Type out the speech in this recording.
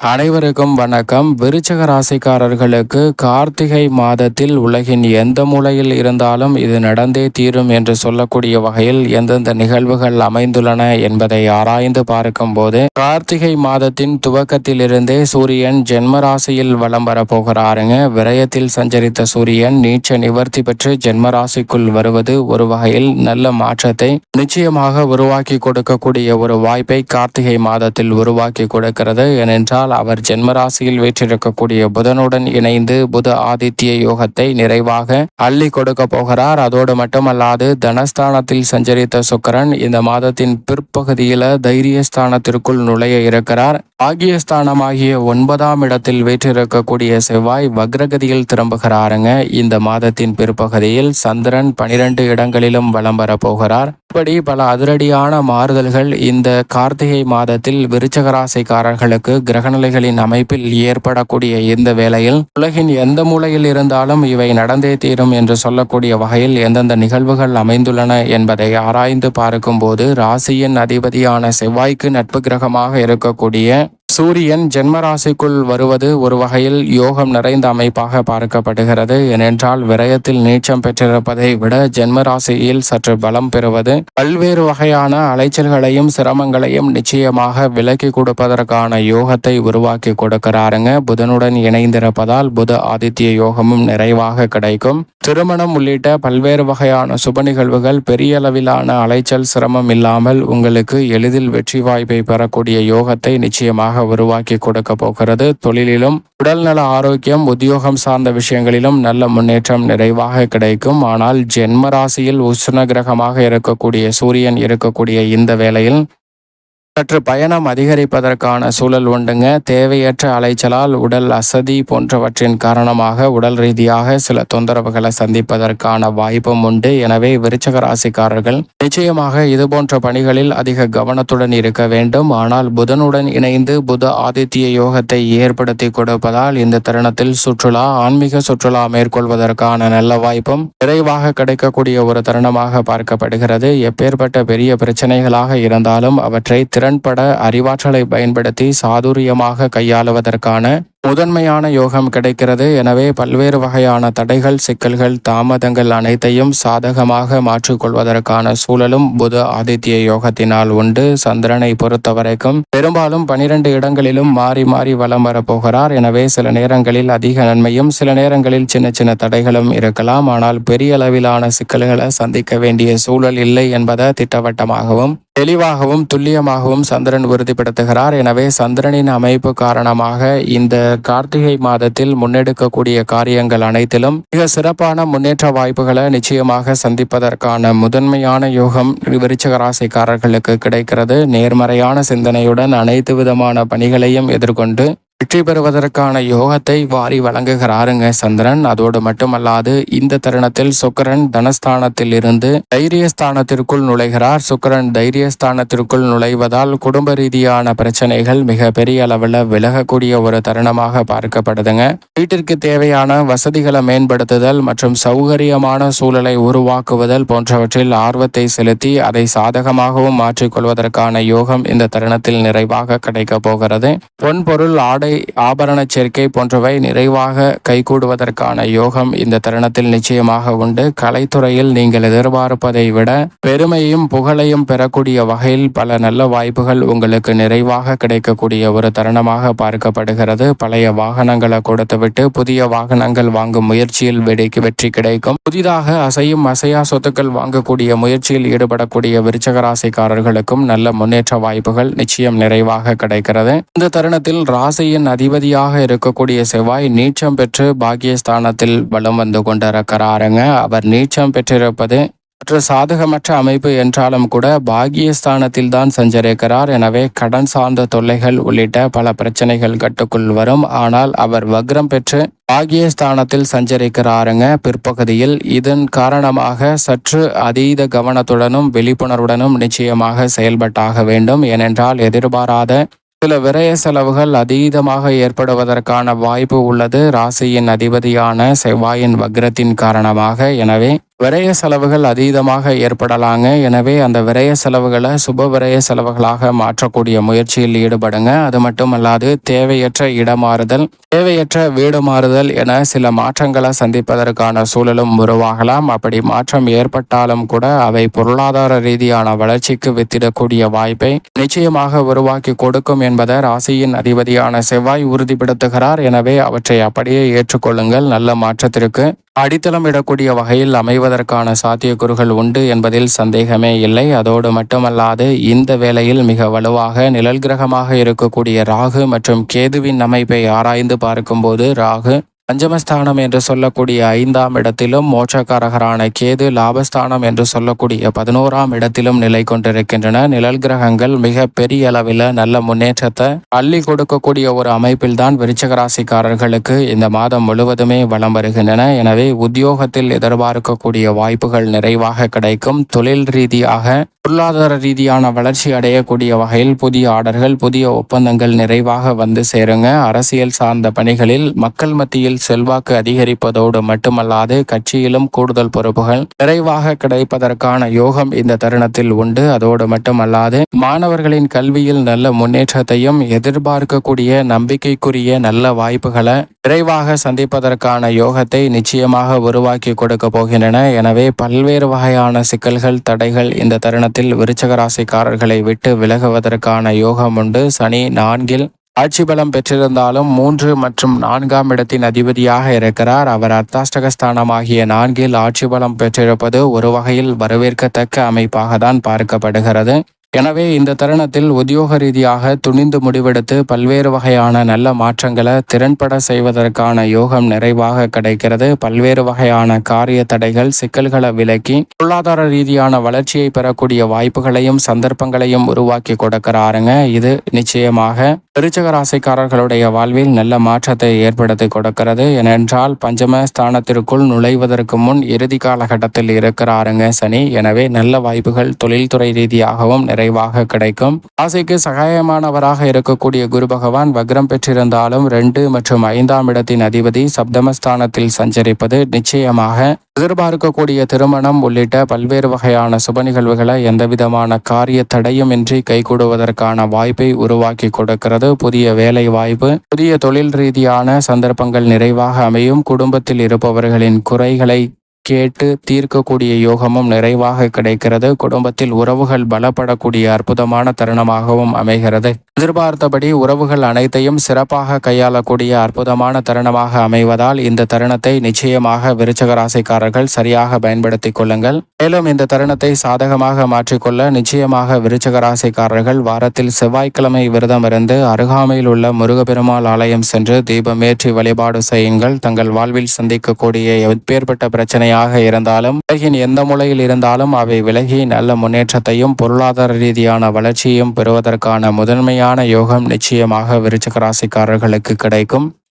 அனைவருக்கும் வணக்கம். விருச்சக ராசிக்காரர்களுக்கு கார்த்திகை மாதத்தில் உலகின் எந்த மூலையில் இருந்தாலும் இது நடந்தே தீரும் என்று சொல்லக்கூடிய வகையில் எந்தெந்த நிகழ்வுகள் அமைந்துள்ளன என்பதை ஆராய்ந்து பார்க்கும் போது கார்த்திகை மாதத்தின் துவக்கத்திலிருந்தே சூரியன் ஜென்ம ராசியில் வலம் வரப்போகிறாருங்க விரயத்தில் சஞ்சரித்த சூரியன் நீச்ச நிவர்த்தி பெற்று ஜென்ம ராசிக்குள் வருவது ஒரு வகையில் நல்ல மாற்றத்தை நிச்சயமாக உருவாக்கி கொடுக்கக்கூடிய ஒரு வாய்ப்பை கார்த்திகை மாதத்தில் உருவாக்கி கொடுக்கிறது. ஏனென்றால் ஆனால் அவர் ஜென்மராசியில் வீற்றிருக்கக்கூடிய புதனுடன் இணைந்து புத ஆதித்ய யோகத்தை நிறைவாக அள்ளி கொடுக்க போகிறார். அதோடு மட்டுமல்லாது தனஸ்தானத்தில் சஞ்சரித்த சுக்கரன் இந்த மாதத்தின் பிற்பகுதியில தைரியஸ்தானத்திற்குள் நுழைய இருக்கிறார். ஆகிய ஒன்பதாம் இடத்தில் வீற்றிருக்கக்கூடிய செவ்வாய் வக்ரகதியில் திரும்புகிறாருங்க. இந்த மாதத்தின் பிற்பகுதியில் சந்திரன் பனிரெண்டு இடங்களிலும் வலம் வரப்போகிறார் இப்படி பல அதிரடியான மாறுதல்கள் இந்த கார்த்திகை மாதத்தில் விருச்சகராசிக்காரர்களுக்கு சூழ்நிலைகளின் அமைப்பில் ஏற்படக்கூடிய இந்த வேளையில் உலகின் எந்த மூலையில் இருந்தாலும் இவை நடந்தே தீரும் என்று சொல்லக்கூடிய வகையில் எந்தெந்த நிகழ்வுகள் அமைந்துள்ளன என்பதை ஆராய்ந்து பார்க்கும்போது ராசியின் அதிபதியான செவ்வாய்க்கு நட்பு கிரகமாக இருக்கக்கூடிய சூரியன் ஜென்மராசிக்குள் வருவது ஒரு வகையில் யோகம் நிறைந்த அமைப்பாக பார்க்கப்படுகிறது. ஏனென்றால் விரயத்தில் நீச்சம் பெற்றிருப்பதை விட ஜென்மராசியில் சற்று பலம் பெறுவது பல்வேறு வகையான அலைச்சல்களையும் சிரமங்களையும் நிச்சயமாக விலக்கி கொடுப்பதற்கான யோகத்தை உருவாக்கி கொடுக்கிறாருங்க. புதனுடன் இணைந்திருப்பதால் புத ஆதித்ய யோகமும் நிறைவாக கிடைக்கும். திருமணம் உள்ளிட்ட பல்வேறு வகையான சுப நிகழ்வுகள் பெரிய அளவிலான அலைச்சல் சிரமம் இல்லாமல் உங்களுக்கு எளிதில் வெற்றி வாய்ப்பை பெறக்கூடிய யோகத்தை நிச்சயமாக உருவாக்கி கொடுக்க போகிறது. தொழிலிலும் உடல்நல ஆரோக்கியம் உத்தியோகம் சார்ந்த விஷயங்களிலும் நல்ல முன்னேற்றம் நிறைவாக கிடைக்கும். ஆனால் ஜென்ம ராசியில் உஷ்ண கிரகமாக இருக்கக்கூடிய சூரியன் இருக்கக்கூடிய இந்த வேளையில் சற்று பயணம் அதிகரிப்பதற்கான சூழல் உண்டுங்க. தேவையற்ற அலைச்சலால் உடல் அசதி போன்றவற்றின் காரணமாக உடல் ரீதியாக சில தொந்தரவுகளை சந்திப்பதற்கான வாய்ப்பும் உண்டு. எனவே விருச்சக ராசிக்காரர்கள் நிச்சயமாக இது போன்ற பணிகளில் அதிக கவனத்துடன் இருக்க வேண்டும். ஆனால் புதனுடன் இணைந்து புத ஆதித்ய யோகத்தை ஏற்படுத்தி கொடுப்பதால் இந்த தருணத்தில் சுற்றுலா ஆன்மீக சுற்றுலா மேற்கொள்வதற்கான நல்ல வாய்ப்பும் விரைவாக கிடைக்கக்கூடிய ஒரு தருணமாக பார்க்கப்படுகிறது. எப்பேற்பட்ட பெரிய பிரச்சனைகளாக இருந்தாலும் அவற்றை திற திறன்பட அறிவாற்றலை பயன்படுத்தி சாதுரியமாக கையாளுவதற்கான முதன்மையான யோகம் கிடைக்கிறது. எனவே பல்வேறு வகையான தடைகள் சிக்கல்கள் தாமதங்கள் அனைத்தையும் சாதகமாக மாற்றிக்கொள்வதற்கான சூழலும் புத ஆதித்ய யோகத்தினால் உண்டு. சந்திரனை பொறுத்த வரைக்கும் பெரும்பாலும் பனிரெண்டு இடங்களிலும் மாறி மாறி வலம் வரப்போகிறார். எனவே சில நேரங்களில் அதிக நன்மையும் சில நேரங்களில் சின்ன சின்ன தடைகளும் இருக்கலாம். ஆனால் பெரிய அளவிலான சிக்கல்களை சந்திக்க வேண்டிய சூழல் இல்லை என்பதை திட்டவட்டமாகவும் தெளிவாகவும் துல்லியமாகவும் சந்திரன் உறுதிப்படுத்துகிறார். எனவே சந்திரனின் அமைப்பு காரணமாக இந்த கார்த்திகை மாதத்தில் முன்னெடுக்கக்கூடிய காரியங்கள் அனைத்திலும் மிக சிறப்பான முன்னேற்ற வாய்ப்புகளை நிச்சயமாக சந்திப்பதற்கான முதன்மையான யோகம் விருச்சக ராசிக்காரர்களுக்கு கிடைக்கிறது. நேர்மறையான சிந்தனையுடன் அனைத்து விதமான பணிகளையும் எதிர்கொண்டு வெற்றி பெறுவதற்கான யோகத்தை வாரி வழங்குகிறாருங்க சந்திரன். அதோடு மட்டுமல்லாது இந்த தருணத்தில் சுக்கரன் தனஸ்தானத்தில் இருந்து தைரியஸ்தானத்திற்குள் நுழைகிறார். சுக்கரன் தைரியஸ்தானத்திற்குள் நுழைவதால் குடும்ப ரீதியான பிரச்சனைகள் மிக பெரிய அளவில் விலகக்கூடிய ஒரு தருணமாக பார்க்கப்படுதுங்க. வீட்டிற்கு தேவையான வசதிகளை மேம்படுத்துதல் மற்றும் சௌகரியமான சூழலை உருவாக்குவதல் போன்றவற்றில் ஆர்வத்தை செலுத்தி அதை சாதகமாகவும் மாற்றிக்கொள்வதற்கான யோகம் இந்த தருணத்தில் நிறைவாக கிடைக்க போகிறது. பொன்பொருள் ஆடை ஆடை ஆபரண சேர்க்கை போன்றவை நிறைவாக கைகூடுவதற்கான யோகம் இந்த தருணத்தில் நிச்சயமாக உண்டு. கலைத்துறையில் நீங்கள் எதிர்பார்ப்பதை விட பெருமையும் புகழையும் பெறக்கூடிய வகையில் பல நல்ல வாய்ப்புகள் உங்களுக்கு நிறைவாக கிடைக்கக்கூடிய ஒரு தருணமாக பார்க்கப்படுகிறது. பழைய வாகனங்களை கொடுத்துவிட்டு புதிய வாகனங்கள் வாங்கும் முயற்சியில் வெடிக்கு வெற்றி கிடைக்கும். புதிதாக அசையும் அசையா சொத்துக்கள் வாங்கக்கூடிய முயற்சியில் ஈடுபடக்கூடிய விருச்சகராசிக்காரர்களுக்கும் நல்ல முன்னேற்ற வாய்ப்புகள் நிச்சயம் நிறைவாக கிடைக்கிறது. இந்த தருணத்தில் ராசியின் ராசியின் அதிபதியாக இருக்கக்கூடிய செவ்வாய் நீச்சம் பெற்று பாக்கியஸ்தானத்தில் வலம் வந்து கொண்டிருக்கிறாருங்க. அவர் நீச்சம் பெற்றிருப்பது மற்ற சாதகமற்ற அமைப்பு என்றாலும் கூட பாகியஸ்தானத்தில் தான் சஞ்சரிக்கிறார். எனவே கடன் சார்ந்த தொல்லைகள் உள்ளிட்ட பல பிரச்சனைகள் கட்டுக்குள் வரும். ஆனால் அவர் வக்ரம் பெற்று பாகியஸ்தானத்தில் சஞ்சரிக்கிறாருங்க. பிற்பகுதியில் இதன் காரணமாக சற்று அதீத கவனத்துடனும் விழிப்புணர்வுடனும் நிச்சயமாக செயல்பட்டாக வேண்டும். ஏனென்றால் எதிர்பாராத சில விரய செலவுகள் அதீதமாக ஏற்படுவதற்கான வாய்ப்பு உள்ளது. ராசியின் அதிபதியான செவ்வாயின் வக்ரத்தின் காரணமாக. எனவே விரய செலவுகள் அதீதமாக ஏற்படலாங்க. எனவே அந்த விரய செலவுகளை சுப விரய செலவுகளாக மாற்றக்கூடிய முயற்சியில் ஈடுபடுங்க. அது மட்டுமல்லாது தேவையற்ற இடமாறுதல் தேவையற்ற வீடு மாறுதல் என சில மாற்றங்களை சந்திப்பதற்கான சூழலும் உருவாகலாம். அப்படி மாற்றம் ஏற்பட்டாலும் கூட அவை பொருளாதார ரீதியான வளர்ச்சிக்கு வித்திடக்கூடிய வாய்ப்பை நிச்சயமாக உருவாக்கி கொடுக்கும் என்பதை ராசியின் அதிபதியான செவ்வாய் உறுதிப்படுத்துகிறார். எனவே அவற்றை அப்படியே ஏற்றுக்கொள்ளுங்கள். நல்ல மாற்றத்திற்கு அடித்தளம் இடக்கூடிய வகையில் அமைவதற்கான சாத்தியக்கூறுகள் உண்டு என்பதில் சந்தேகமே இல்லை. அதோடு மட்டுமல்லாது இந்த வேளையில் மிக வலுவாக நிழல் கிரகமாக இருக்கக்கூடிய ராகு மற்றும் கேதுவின் அமைப்பை ஆராய்ந்து பார்க்கும்போது ராகு பஞ்சமஸ்தானம் என்று சொல்லக்கூடிய ஐந்தாம் இடத்திலும் மோட்சக்காரகரான கேது லாபஸ்தானம் என்று சொல்லக்கூடிய பதினோராம் இடத்திலும் நிலை கொண்டிருக்கின்றன. நிழல் கிரகங்கள் மிக பெரிய அளவில் நல்ல முன்னேற்றத்தை அள்ளி கொடுக்கக்கூடிய ஒரு அமைப்பில் தான் விருச்சகராசிக்காரர்களுக்கு இந்த மாதம் முழுவதுமே வளம் வருகின்றன. எனவே உத்தியோகத்தில் எதிர்பார்க்கக்கூடிய வாய்ப்புகள் நிறைவாக கிடைக்கும். தொழில் ரீதியாக பொருளாதார ரீதியான வளர்ச்சி அடையக்கூடிய வகையில் புதிய ஆர்டர்கள் புதிய ஒப்பந்தங்கள் நிறைவாக வந்து சேருங்க. அரசியல் சார்ந்த பணிகளில் மக்கள் மத்தியில் செல்வாக்கு அதிகரிப்பதோடு மட்டுமல்லாது கட்சியிலும் கூடுதல் பொறுப்புகள் நிறைவாக கிடைப்பதற்கான யோகம் இந்த தருணத்தில் உண்டு. அதோடு மட்டுமல்லாது மாணவர்களின் கல்வியில் நல்ல முன்னேற்றத்தையும் எதிர்பார்க்கக்கூடிய நம்பிக்கைக்குரிய நல்ல வாய்ப்புகளை விரைவாக சந்திப்பதற்கான யோகத்தை நிச்சயமாக உருவாக்கி கொடுக்க போகின்றன. எனவே பல்வேறு வகையான சிக்கல்கள் தடைகள் இந்த தருணத்தில் விருச்சக ராசிக்காரர்களை விட்டு விலகுவதற்கான யோகம் உண்டு. சனி நான்கில் ஆட்சி பலம் பெற்றிருந்தாலும் மூன்று மற்றும் நான்காம் இடத்தின் அதிபதியாக இருக்கிறார். அவர் அர்த்தாஷ்டகஸ்தானமாகிய நான்கில் ஆட்சி பலம் பெற்றிருப்பது ஒரு வகையில் வரவேற்கத்தக்க அமைப்பாக தான் பார்க்கப்படுகிறது. எனவே இந்த தருணத்தில் உத்தியோக ரீதியாக துணிந்து முடிவெடுத்து பல்வேறு வகையான நல்ல மாற்றங்களை திறன்பட செய்வதற்கான யோகம் நிறைவாக கிடைக்கிறது. பல்வேறு வகையான காரிய தடைகள் சிக்கல்களை விலக்கி பொருளாதார ரீதியான வளர்ச்சியை பெறக்கூடிய வாய்ப்புகளையும் சந்தர்ப்பங்களையும் உருவாக்கி கொடுக்கிறாருங்க. இது நிச்சயமாக விருச்சக ராசிக்காரர்களுடைய வாழ்வில் நல்ல மாற்றத்தை ஏற்படுத்தி கொடுக்கிறது. ஏனென்றால் பஞ்சம ஸ்தானத்திற்குள் நுழைவதற்கு முன் இறுதி காலகட்டத்தில் இருக்கிறாருங்க சனி. எனவே நல்ல வாய்ப்புகள் தொழில்துறை ரீதியாகவும் நிறைவாக கிடைக்கும். ராசிக்கு சகாயமானவராக இருக்கக்கூடிய குரு பகவான் வக்ரம் பெற்றிருந்தாலும் ரெண்டு மற்றும் ஐந்தாம் இடத்தின் அதிபதி சப்தமஸ்தானத்தில் சஞ்சரிப்பது நிச்சயமாக எதிர்பார்க்கக்கூடிய திருமணம் உள்ளிட்ட பல்வேறு வகையான சுப நிகழ்வுகளை எந்தவிதமான காரிய தடையும் இன்றி கைகூடுவதற்கான வாய்ப்பை உருவாக்கி கொடுக்கிறது. புதிய வேலை வாய்ப்பு புதிய தொழில் ரீதியான சந்தர்ப்பங்கள் நிறைவாக அமையும். குடும்பத்தில் இருப்பவர்களின் குறைகளை கேட்டு தீர்க்கக்கூடிய யோகமும் நிறைவாக கிடைக்கிறது. குடும்பத்தில் உறவுகள் பலப்படக்கூடிய அற்புதமான தருணமாகவும் அமைகிறது. எதிர்பார்த்தபடி உறவுகள் அனைத்தையும் சிறப்பாக கையாளக்கூடிய அற்புதமான தருணமாக அமைவதால் இந்த தருணத்தை நிச்சயமாக விருச்சக ராசிக்காரர்கள் சரியாக பயன்படுத்திக் கொள்ளுங்கள். மேலும் இந்த தருணத்தை சாதகமாக மாற்றிக்கொள்ள நிச்சயமாக விருச்சக ராசிக்காரர்கள் வாரத்தில் செவ்வாய்க்கிழமை விரதம் இருந்து அருகாமையில் உள்ள முருகப்பெருமாள் ஆலயம் சென்று தீபமேற்றி வழிபாடு செய்யுங்கள். தங்கள் வாழ்வில் சந்திக்கக்கூடிய எப்பேற்பட்ட பிரச்சனையாக பிரச்சனையாக இருந்தாலும் உலகின் எந்த மூலையில் இருந்தாலும் அவை விலகி நல்ல முன்னேற்றத்தையும் பொருளாதார ரீதியான வளர்ச்சியையும் பெறுவதற்கான முதன்மையான யோகம் நிச்சயமாக விருச்சக ராசிக்காரர்களுக்கு கிடைக்கும்.